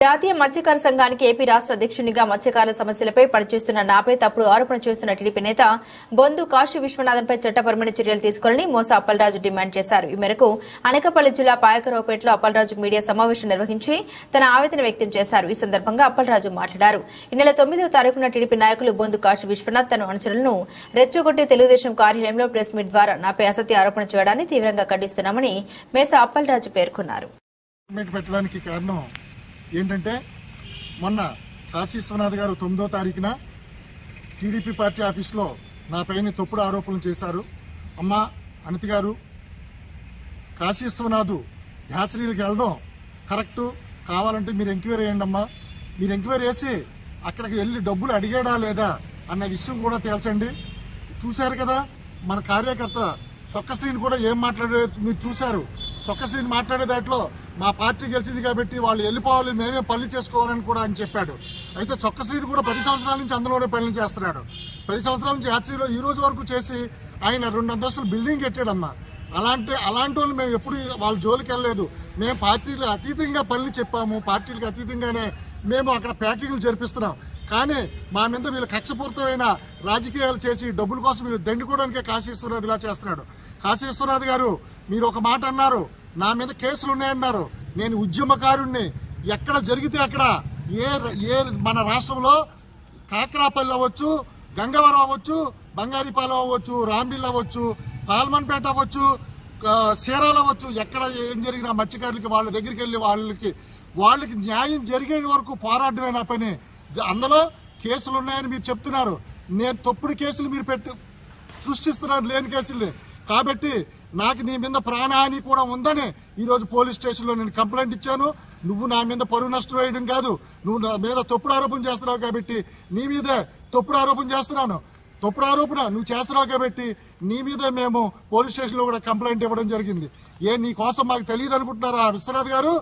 జాతీయ మత్స్యకార సంఘానికి ఏపీ రాష్ట్ర అధ్యక్షునిగా మత్స్యకారుల సమస్యలపై పనిచేస్తున్న నాపై తప్పుడు ఆరోపణ చేస్తున్న టీడీపీ నేత బొందు కాశీ విశ్వనాథంపై చట్టపరమైన చర్యలు తీసుకోవాలని మోస అప్పలరాజు డిమాండ్ చేశారు. ఈ మేరకు అనకపల్లి జిల్లా పాయకరావుపేటలో అప్పలరాజు మీడియా సమావేశం నిర్వహించి తన ఆవేదన వ్యక్తం చేశారు. ఈ సందర్భంగా అప్పలరాజు మాట్లాడారు. ఈ నెల తొమ్మిదవ తారీఖున టీడీపీ నాయకులు బొందు కాశీ విశ్వనాథ్ తన అనుచరులను రెచ్చగొట్టి తెలుగుదేశం కార్యాలయంలో ప్రెస్ మీట్ ద్వారా నాపై అసత్య ఆరోపణ చేయడాన్ని తీవ్రంగా ఖండిస్తున్నామని మేస అప్పలరాజు పేర్కొన్నారు. కారణం ఏంటంటే మొన్న కాశీ విశ్వనాథ్ గారు తొమ్మిదో తారీఖున టీడీపీ పార్టీ ఆఫీస్లో నా పైన తప్పుడు ఆరోపణలు చేశారు. అమ్మ అనిత గారు కాశీ విశ్వనాథ్ హ్యాచరీలకు వెళ్ళడం కరెక్టు కావాలంటే మీరు ఎంక్వైరీ చేయండి అమ్మా. మీరు ఎంక్వైరీ చేసి అక్కడికి వెళ్ళి డబ్బులు అడిగాడా లేదా అన్న విషయం కూడా తేల్చండి. చూశారు కదా మన కార్యకర్త సొక్కశ్రీని కూడా ఏం మాట్లాడే మీరు చూశారు. సొక్కశ్రీని మాట్లాడే దాంట్లో మా పార్టీ గెలిచింది కాబట్టి వాళ్ళు వెళ్ళిపోవాలి మేమే పనులు చేసుకోవాలని కూడా అని చెప్పాడు. అయితే చొక్కశ్రీని కూడా పది సంవత్సరాల నుంచి అందులోనే పనులు చేస్తున్నాడు. పది సంవత్సరాల నుంచి యాత్రిలో ఈ రోజు వరకు చేసి ఆయన రెండు అంతస్తులు బిల్డింగ్ కట్టాడమ్మా. అలాంటి అలాంటి వాళ్ళు మేము ఎప్పుడు వాళ్ళ జోలికి వెళ్ళలేదు. మేము పార్టీలకు అతీతంగా పనులు చెప్పాము పార్టీలకు అతీతంగానే మేము అక్కడ ప్యాకింగ్లు జరిపిస్తున్నాం. కానీ మా మీద వీళ్ళు కక్షపూరితమైన రాజకీయాలు చేసి డబ్బుల కోసం వీళ్ళు దండుకోవడానికే కాశీ ఇలా చేస్తున్నాడు. కాశీ గారు మీరు ఒక మాట అన్నారు నా మీద కేసులు ఉన్నాయన్నారు. నేను ఉద్యమకారుణ్ణి. ఎక్కడ జరిగితే అక్కడ ఏ ఏ మన రాష్ట్రంలో కాకరాపల్లి అవ్వచ్చు గంగవరం అవ్వచ్చు బంగారీపాలెం అవ్వచ్చు రాంబిల్ అవ్వచ్చు పాల్మన్పేట అవ్వచ్చు చీరాలు అవ్వచ్చు ఎక్కడ ఏం జరిగినా మత్స్యకారులకి వాళ్ళ దగ్గరికి వెళ్ళి వాళ్ళకి వాళ్ళకి న్యాయం జరిగే వరకు పోరాటమే నా పని. జ- అందులో కేసులు ఉన్నాయని మీరు చెప్తున్నారు. నేను తప్పుడు కేసులు మీరు పెట్టి సృష్టిస్తున్నారు లేని కేసుల్ని కాబట్టి నాకు నీ మీద ప్రాణహాని కూడా ఉందని ఈరోజు పోలీస్ స్టేషన్లో నేను కంప్లైంట్ ఇచ్చాను. నువ్వు నా మీద పరువు నష్టం వేయడం కాదు. నువ్వు నా మీద తప్పుడు ఆరోపణ చేస్తున్నావు కాబట్టి నీ మీదే తప్పుడు ఆరోపణ చేస్తున్నాను. తప్పుడు ఆరోపణ నువ్వు చేస్తున్నావు కాబట్టి నీ మీద మేము పోలీస్ స్టేషన్లో కూడా కంప్లైంట్ ఇవ్వడం జరిగింది. ఏ నీ కోసం మాకు తెలియదు అనుకుంటున్నారా విశ్వనాథ్ గారు?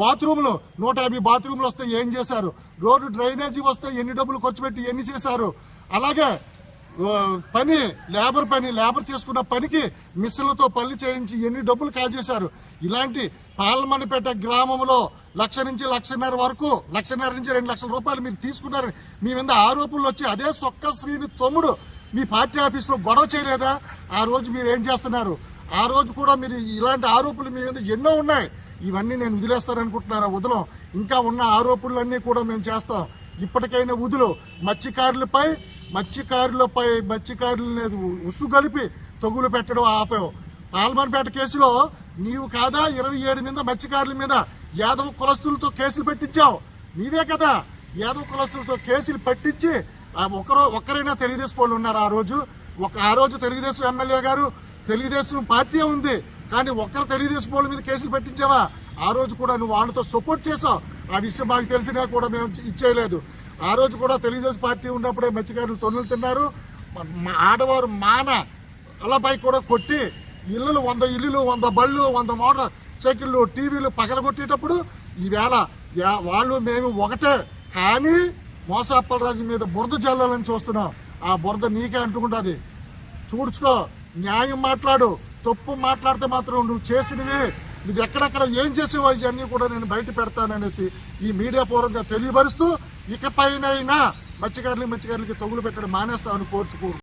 బాత్రూమ్లు నూట యాభై బాత్రూమ్లు వస్తే ఏం చేశారు? రోడ్డు డ్రైనేజీ వస్తే ఎన్ని డబ్బులు ఖర్చు పెట్టి ఎన్ని చేశారు? అలాగే పని లేబర్ పని లేబర్ చేసుకున్న పనికి మిషన్లతో పనులు చేయించి ఎన్ని డబ్బులు కాజేశారు? ఇలాంటి పాలమణిపేట గ్రామంలో లక్ష నుంచి లక్షన్నర వరకు లక్షన్నర నుంచి రెండు లక్షల రూపాయలు మీరు తీసుకున్నారు. మీ మీద ఆరోపణలు వచ్చి అదే సొక్క శ్రీని తమ్ముడు మీ పార్టీ ఆఫీస్లో గొడవ చేయలేదా? ఆ రోజు మీరు ఏం చేస్తున్నారు? ఆ రోజు కూడా మీరు ఇలాంటి ఆరోపణలు మీ మీద ఎన్నో ఉన్నాయి. ఇవన్నీ నేను వదిలేస్తారనుకుంటున్నారా? వదలం. ఇంకా ఉన్న ఆరోపణలన్నీ కూడా మేము చేస్తాం. ఇప్పటికైనా వదులు. మత్స్యకారులపై మత్స్యకారులపై మత్స్యకారులని ఉసు కలిపి తగులు పెట్టడం ఆపావు. పాల్మన్పేట కేసులో నీవు కాదా ఇరవై ఏడు మీద మత్స్యకారుల మీద యాదవ కులస్తులతో కేసులు పెట్టించావు. నీవే కదా యాదవ కులస్తులతో కేసులు పట్టించి ఆ ఒకరో ఒక్కరైనా తెలుగుదేశం వాళ్ళు ఉన్నారు ఆ రోజు. ఒక ఆ రోజు తెలుగుదేశం ఎమ్మెల్యే గారు తెలుగుదేశం పార్టీ ఉంది కానీ ఒక్కరు తెలుగుదేశం వాళ్ళ మీద కేసులు పెట్టించావా? ఆ రోజు కూడా నువ్వు వాళ్ళతో సపోర్ట్ చేసావు. ఆ విషయం మాకు తెలిసినా కూడా మేము ఇచ్చేయలేదు. ఆ రోజు కూడా తెలుగుదేశం పార్టీ ఉన్నప్పుడే మత్స్యకారులు తొన్నులు తిన్నారు. మా- ఆడవారు మాన అలపై కూడా కొట్టి ఇల్లులు వంద ఇల్లులు వంద బళ్ళు వంద మోటార్ సైకిళ్ళు టీవీలు పగలగొట్టేటప్పుడు ఈవేళ యా- వాళ్ళు మేము ఒకటే. కానీ మోసాప్పలరాజు మీద బురద జల్లాలని చూస్తున్నాం. ఆ బురద నీకే అంటుకుంటుంది. చూడ్చుకో. న్యాయం మాట్లాడు. తప్పు మాట్లాడితే మాత్రం నువ్వు చేసినవి. నువ్వు ఎక్కడెక్కడ ఏం చేసేవో ఇవన్నీ కూడా నేను బయట పెడతాననేసి ఈ మీడియా పూర్వంగా తెలియపరుస్తూ ఇకపైనైనా మత్స్యకారులు మత్స్యకారులకి తగులు పెట్టడం మానేస్తామని కోరుతూ